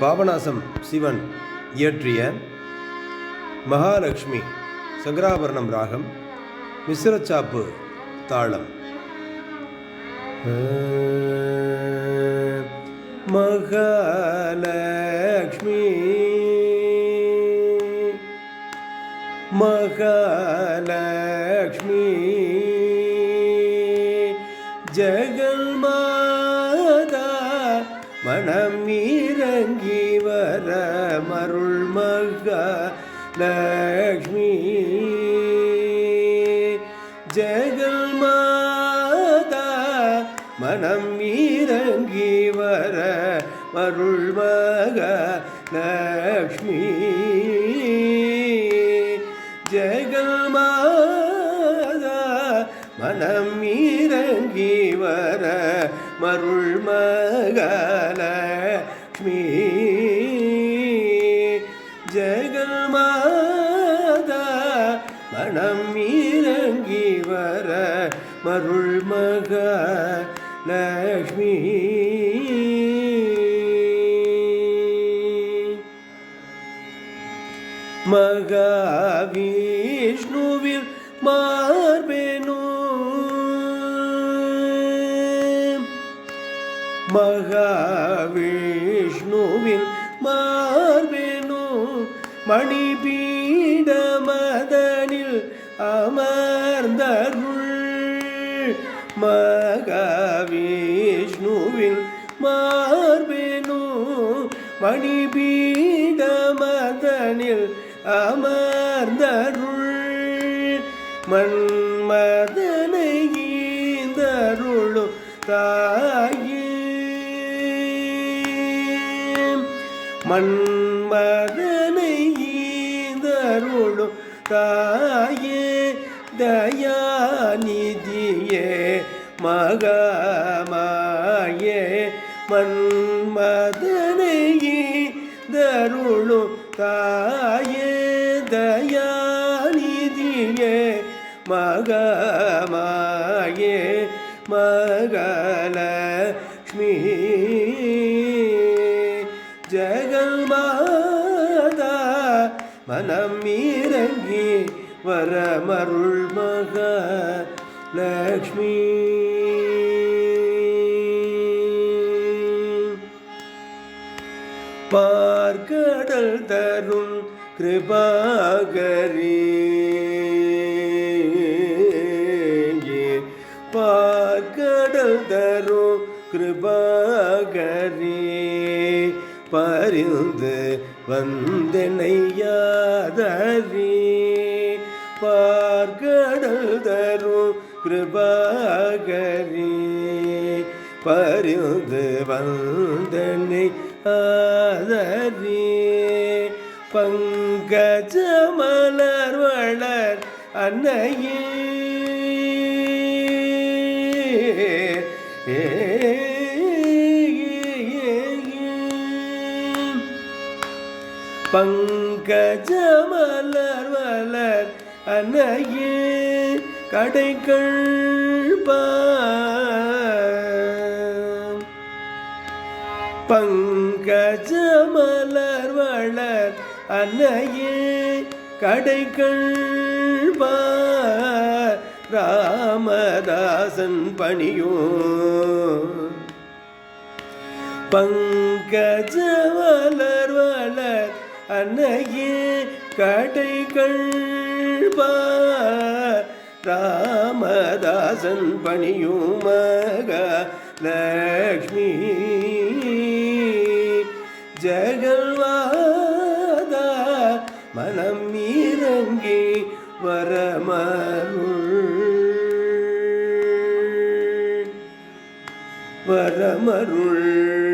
பாபநாசம் சிவன் இயற்றிய மகாலட்சுமி சங்கராபரணம் ராகம் மிஸ்ரச்சாப்பு தாளம். மகாலட்சுமி மகாலட்சுமி ஜெகல்மாதா மனம் இறங்கி வர மருள் மகாலட்சுமி ஜெகல்மாதா மனம் இறங்கி வர மருள் மகாலட்சுமி ஜெகல்மாதா மனம் மர மருள் மகாலட்சுமி ஜெகல்மாதா மனம் இறங்கி வர மருள் மக மகாலட்சுமி மகாவிஷ்ணுவில் மார்பெனோ மகாவிஷ்ணுவின் மார்பெனு மணிபீட மதனில் அமர்ந்தருள். மகாவிஷ்ணுவின் மார்பெனு மணிபீட மதனில் அமர்ந்தருள். மன்மதனை ஈந்தருளும் தாயே மன்மதனை ஈந்தருளும் தாயே தயாநிதியே மகமாயே. மன்மதனை ஈந்தருளும் தாயே தயாநிதியே மகமாயே. மகலக்ஷ்மி மாதா மனம் இறங்கி வரமருள் மக லக்ஷ்மி. பார்க்கடல் தரும் கிருபாகரி பார்க்கடல் தரும் கிருபாகரி. பரிந்து வந்தனையாதரி பார்க்கடல் தரும் கிருபாகரி பரிந்து வந்தனை ஆதரி பங்கஜ மலர் வளர் அன்னையே. ஏ பங்கஜமலர் மலர் வளர் அன்னையே கடைகள் பங்கஜமலர் வளர் அன்னையே கடைகள் ராமதாசன் பணியும் பங்கஜமலர் அன்னையே கடைகள் ராமதாசன் பணியும் மக லக்ஷ்மி. ஜெகல்வாதா மனம் இறங்கி வரமருள். வரமருள்.